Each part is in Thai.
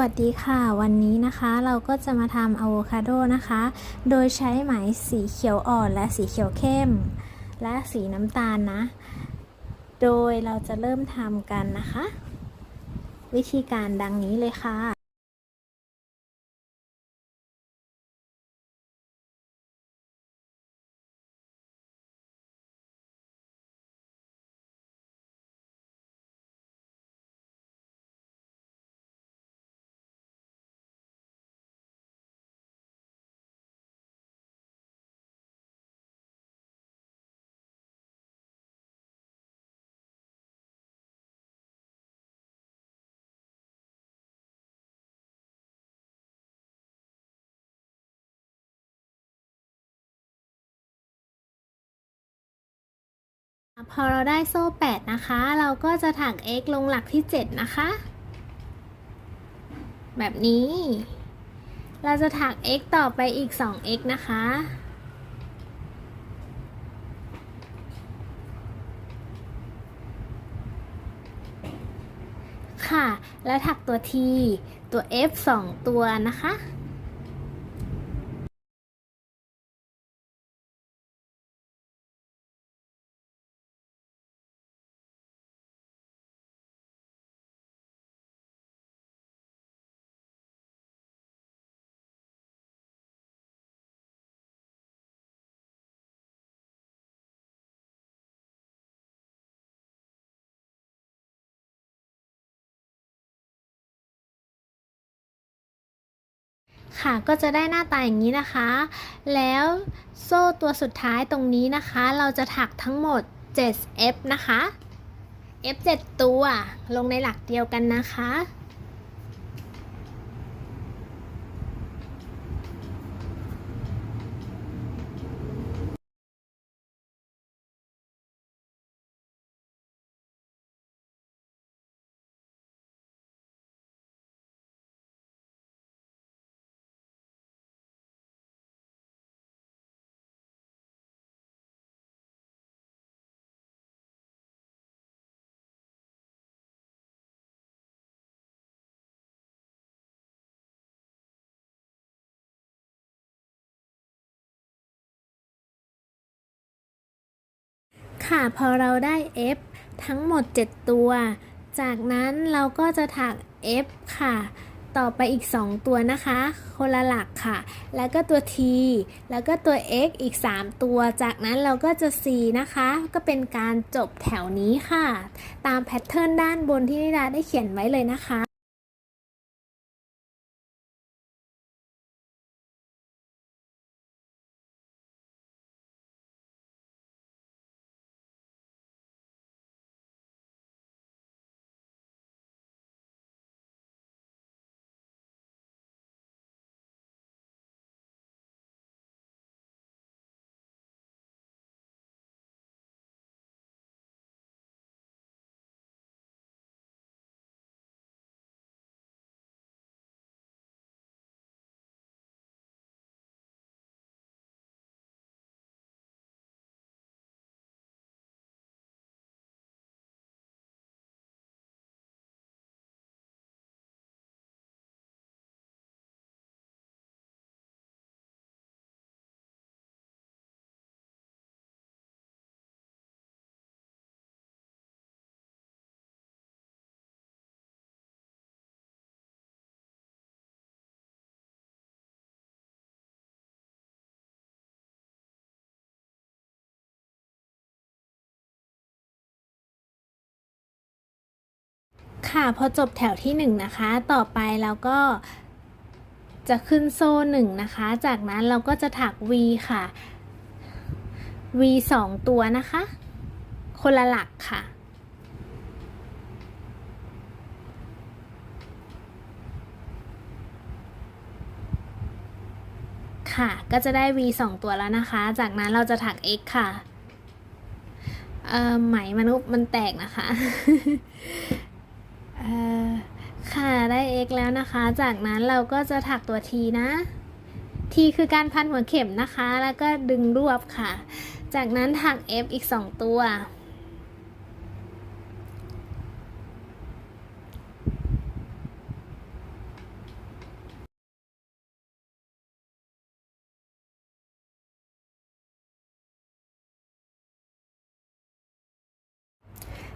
วัสดีค่ะ วันนี้นะคะเราก็จะมาทำอะโวคาโดนะคะ โดยใช้ไหมสีเขียวอ่อนและสีเขียวเข้ม และสีน้ำตาลนะ โดยเราจะเริ่มทำกันนะคะ วิธีการดังนี้เลยค่ะ พอเราได้โซ่ 8 นะคะ เราก็จะถัก x ลงหลักที่ 7 นะคะ แบบนี้ เราจะถัก x ต่อไปอีก 2x นะคะ ค่ะ แล้วถักตัว t ตัว f 2 ตัวนะคะ ค่ะก็จะได้หน้าตาอย่างนี้นะคะ แล้วโซ่ตัวสุดท้ายตรงนี้นะคะ เราจะถักทั้งหมด 7F นะคะ F 7 ตัวลงในหลักเดียวกันนะคะ ค่ะพอเราได้ F ทั้งหมด 7 ตัว จากนั้นเราก็จะถัก F ค่ะ ต่อไปอีก 2 ตัวนะคะ คนละหลักค่ะ แล้วก็ตัว T แล้วก็ตัว X อีก 3 ตัว จากนั้นเราก็จะ C นะคะ ก็เป็นการจบแถวนี้ค่ะ ตามแพทเทิร์นด้านบนที่นิดาได้เขียนไว้เลยนะคะ ค่ะพอจบแถวที่ 1 นะคะ ต่อไปเราก็จะขึ้นโซ่1นะคะ จากนั้นเราก็จะถัก V ค่ะ V 2 ตัวนะคะ คนละหลักค่ะ ค่ะ ก็จะได้ V 2 ตัวแล้วนะคะ จากนั้นเราจะถัก X ค่ะ เอ่อไหมมนุษย์มันแตกนะคะ ค่ะได้ x แล้วนะคะ จากนั้นเราก็จะถักตัว t นะ t คือการพันหัวเข็มนะคะ แล้วก็ดึงรวบค่ะ จากนั้นถัก f อีก 2 ตัว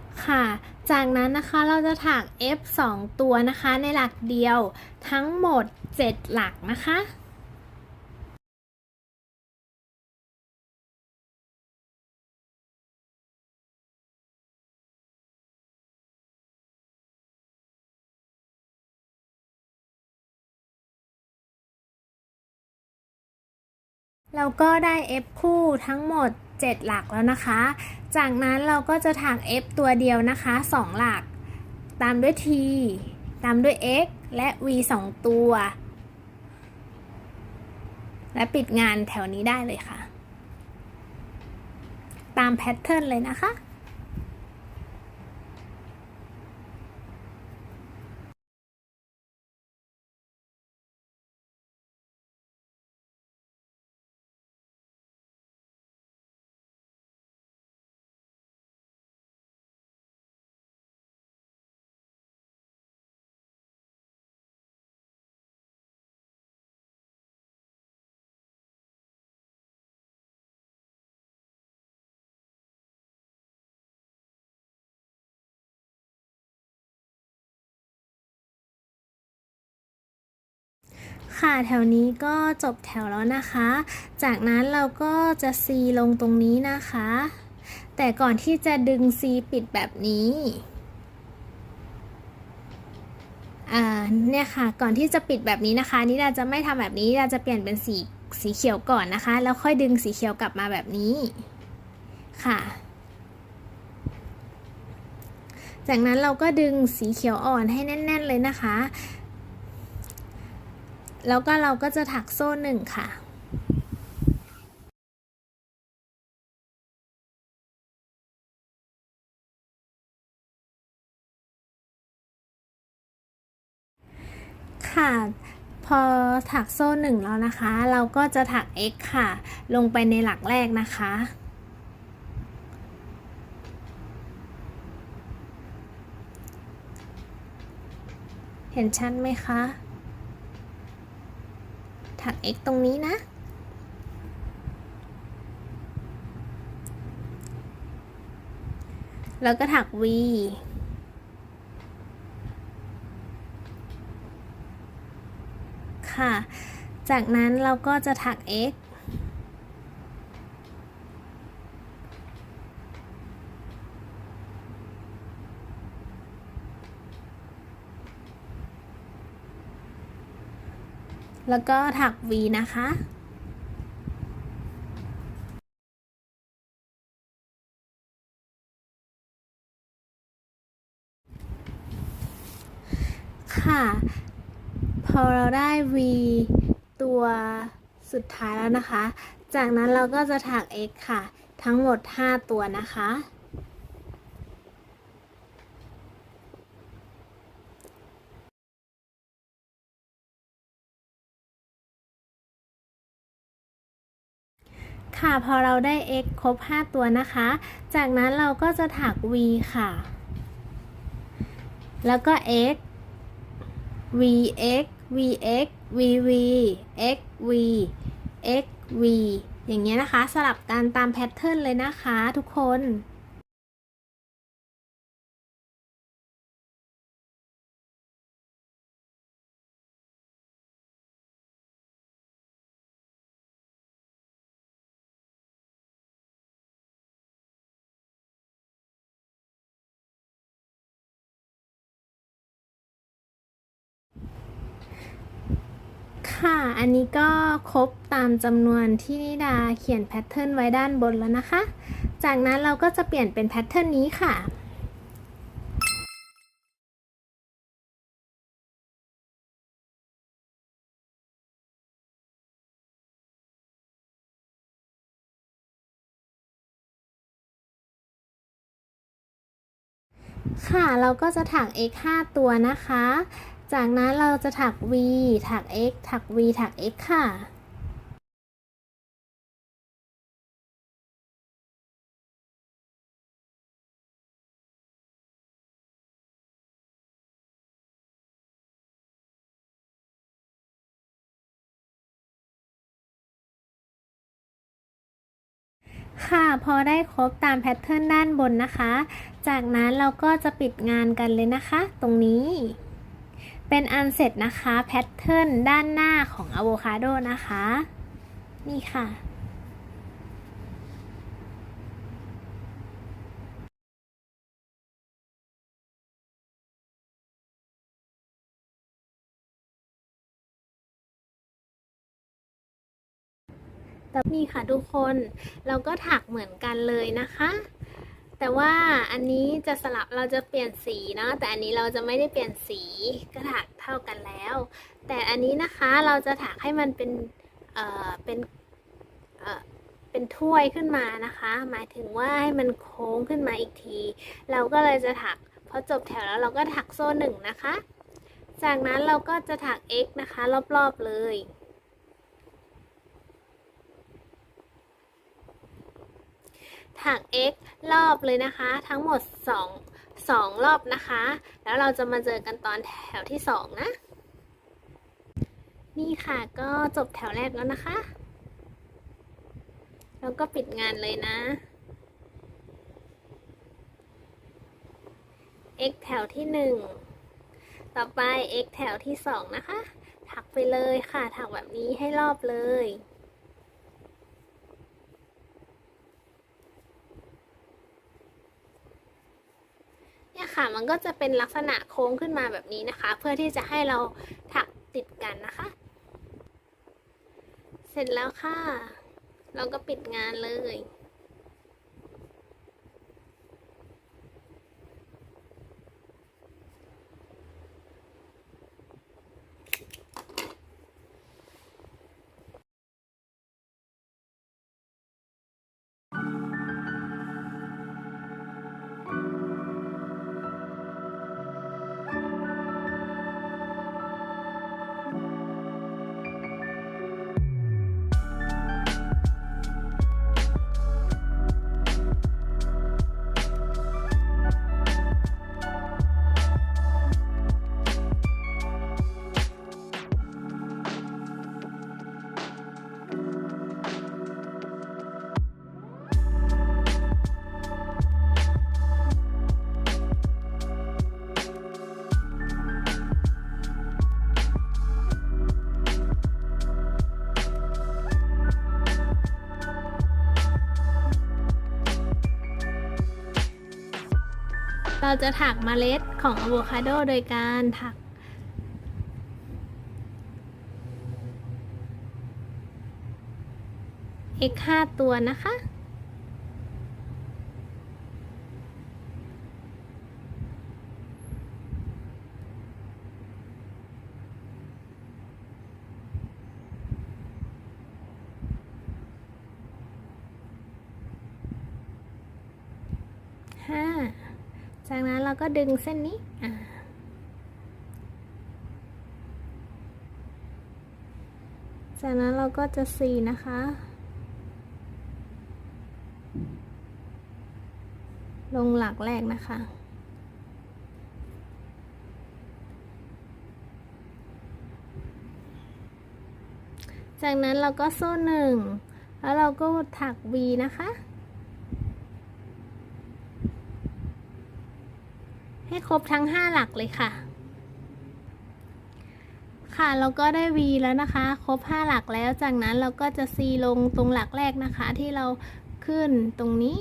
ค ค่ะ จากนั้นนะคะเราจะถัก f 2 ตัวนะคะในหลักเดียวทั้งหมด 7 หลักนะคะเราก็ได้ f คู่ทั้งหมด 7 หลักแล้วนะคะ จากนั้นเราก็จะถัก f ตัวเดียวนะคะ 2 หลัก ตามด้วย t ตามด้วย x และ v 2 ตัว และปิดงานแถวนี้ได้เลยค่ะ ตามแพทเทิร์นเลยนะคะ ค่ะแถวนี้ก็จบแถวแล้วนะคะ จากนั้นเราก็จะซีลงตรงนี้นะคะ แต่ก่อนที่จะดึงซีปิดแบบนี้เนี่ยค่ะก่อนที่จะปิดแบบนี้นะคะนิดาจะไม่ทำแบบนี้นิดาจะเปลี่ยนเป็นสีสีเขียวก่อนนะคะ แล้วค่อยดึงสีเขียวกลับมาแบบนี้ค่ะ จากนั้นเราก็ดึงสีเขียวอ่อนให้แน่น ๆ เลยนะคะ แล้วก็เราก็จะถักโซ่หนึ่งค่ะค่ะพอถักโซ่หนึ่งแล้วนะคะ เราก็จะถัก x ค่ะ ลงไปในหลักแรกนะคะ เห็นชัดไหมคะ ถัก x ตรงนี้นะ แล้วก็ถัก v ค่ะ จากนั้นเราก็จะถัก x แล้วก็ถัก v นะคะค่ะ พอเราได้ v ตัวสุดท้ายแล้วนะคะ จากนั้นเราก็จะถัก x ค่ะ ทั้งหมด 5 ตัวนะคะ ค่ะพอเราได้ x ครบ 5 ตัวนะคะ จากนั้นเราก็จะถัก v ค่ะ แล้วก็ x vx vx vv x v x v อย่างเงี้ยนะคะ สลับกันตามแพทเทิร์นเลยนะคะทุกคน ค่ะ อันนี้ก็ครบตามจำนวนที่นิดาเขียนแพทเทิร์นไว้ด้านบนแล้วนะคะ จากนั้นเราก็จะเปลี่ยนเป็นแพทเทิร์นนี้ค่ะ ค่ะ เราก็จะถัก x 5ตัวนะคะ จากนั้นเราจะถัก v ถัก x ถัก v ถัก x ค่ะ ค่ะ พอได้ครบตามแพทเทิร์นด้านบนนะคะ จากนั้นเราก็จะปิดงานกันเลยนะคะ ตรงนี้ เป็นอันเสร็จนะคะแพทเทิร์นด้านหน้าของอะโวคาโดนะคะ นี่ค่ะ นี่ค่ะทุกคน เราก็ถักเหมือนกันเลยนะคะ แต่ว่าอันนี้จะสลับเราจะเปลี่ยนสีเนาะแต่อันนี้เราจะไม่ได้เปลี่ยนสีก็ถักเท่ากันแล้ว แต่อันนี้นะคะเราจะถักให้มันเป็นเอ่อเป็นเอ่อเป็นถ้วยขึ้นมานะคะ หมายถึงว่าให้มันโค้งขึ้นมาอีกที เราก็เลยจะถักพอจบแถวแล้วเราก็ถักโซ่หนึ่งนะคะ จากนั้นเราก็จะถัก x นะคะ รอบๆเลย ถัก x รอบเลยนะคะ ทั้งหมด 2 2 รอบนะคะ แล้วเราจะมาเจอกันตอนแถวที่ 2 นะ นี่ค่ะก็จบแถวแรกแล้วนะคะ แล้วก็ปิดงานเลยนะ x แถวที่ 1 ต่อไป x แถวที่ 2 นะคะ ถักไปเลยค่ะ ถักแบบนี้ให้รอบเลย เนี่ย ค่ะ มันก็จะเป็นลักษณะโค้งขึ้นมาแบบนี้นะคะ เพื่อที่จะให้เราถักติดกันนะคะ เสร็จแล้วค่ะ เราก็ปิดงานเลย เราจะถักเมล็ดของอะโวคาโดโดยการถัก x 5ตัวนะคะ ห้า จา ก็ดึงเส้นนี้อ่าจากนั้นเราก็จะซีนะคะ ลงหลักแรกนะคะ จากนั้นเราก็โซ่หนึ่ง แล้วเราก็ถัก V นะคะ ให้ค รบทั้ง 5 หลักเลยค่ะ ค่ะเราก็ได้ V แล้วนะคะ ครบ 5 หลักแล้วจากนั้นเราก็จะ C ลงตรงหลักแรกนะคะ ที่เราขึ้นตรงนี้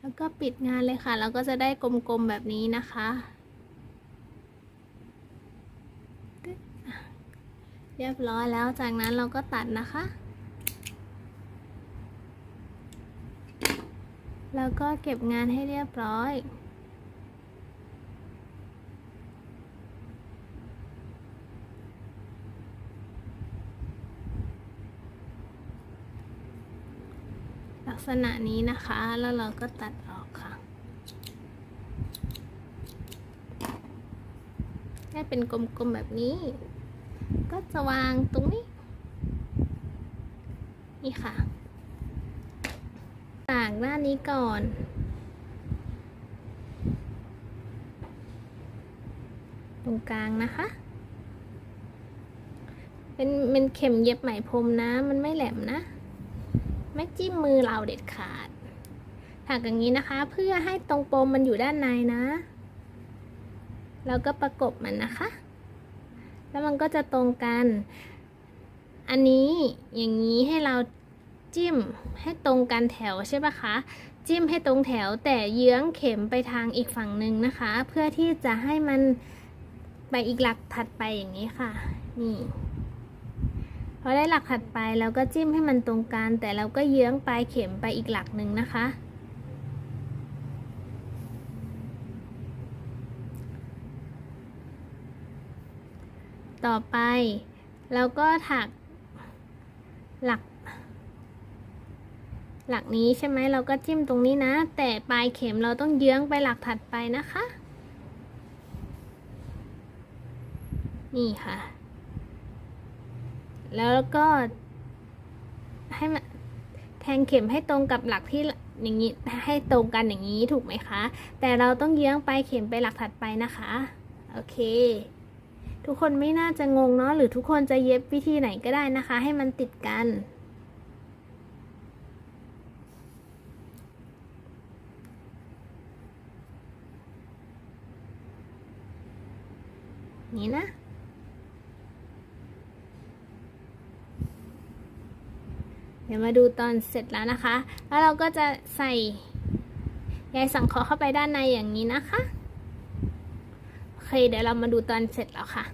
แล้วก็ปิดงานเลยค่ะ เราก็จะได้กลมๆแบบนี้นะคะเรียบร้อยแล้วจากนั้นเราก็ตัดนะคะ แล้วก็เก็บงานให้เรียบร้อย ลักษณะนี้นะคะ แล้วเราก็ตัดออกค่ะให้เป็นกลมๆแบบนี้ ก็จะวางตรงนี้ นี่ค่ะากด้านนี้ก่อน ตรงกลางนะคะ เป็นเป็นเข็มเย็บไหมพรมนะ มันไม่แหลมนะ ไม่จิ้มมือเราเด็ดขาดถักอย่างนี้นะคะ เพื่อให้ตรงปมมันอยู่ด้านในนะ แล้วก็ประกบมันนะคะ แล้วมันก็จะตรงกัน อันนี้อย่างนี้ให้เรา จิ้มให้ตรงกันแถวใช่ปะคะ จิ้มให้ตรงแถวแต่เยื้องเข็มไปทางอีกฝั่งหนึ่งนะคะ เพื่อที่จะให้มันไปอีกหลักถัดไปอย่างนี้ค่ะ นี่พอได้หลักถัดไปเราก็จิ้มให้มันตรงกันแต่เราก็เยื้องปลายเข็มไปอีกหลักหนึ่งนะคะ ต่อไปเราก็ถักหลัก หลักนี้ใช่ไหมเราก็จิ้มตรงนี้นะ แต่ปลายเข็มเราต้องเยื้องไปหลักถัดไปนะคะ นี่ค่ะ แล้วก็ให้มันแทงเข็มให้ตรงกับหลักที่อย่างนี้ให้ตรงกันอย่างนี้ถูกไหมคะ แต่เราต้องเยื้องปลายเข็มไปหลักถัดไปนะคะ โอเค ทุกคนไม่น่าจะงงเนาะหรือทุกคนจะเย็บวิธีไหนก็ได้นะคะ ให้มันติดกัน นี้นะ เดี๋ยวมาดูตอนเสร็จแล้วนะคะ แล้วเราก็จะใส่ใยสังเคราะห์เข้าไปด้านในอย่างนี้นะคะ โอเค เดี๋ยวเรามาดูตอนเสร็จแล้วค่ะ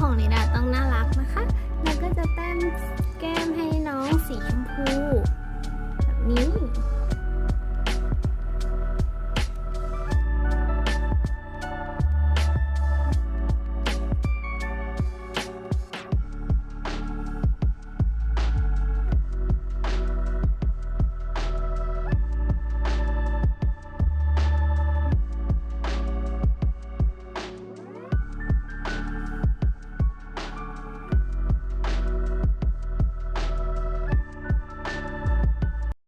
ของนิดาต้องน่ารักนะคะ แล้วก็จะแต้มแก้มให้น้องสีชม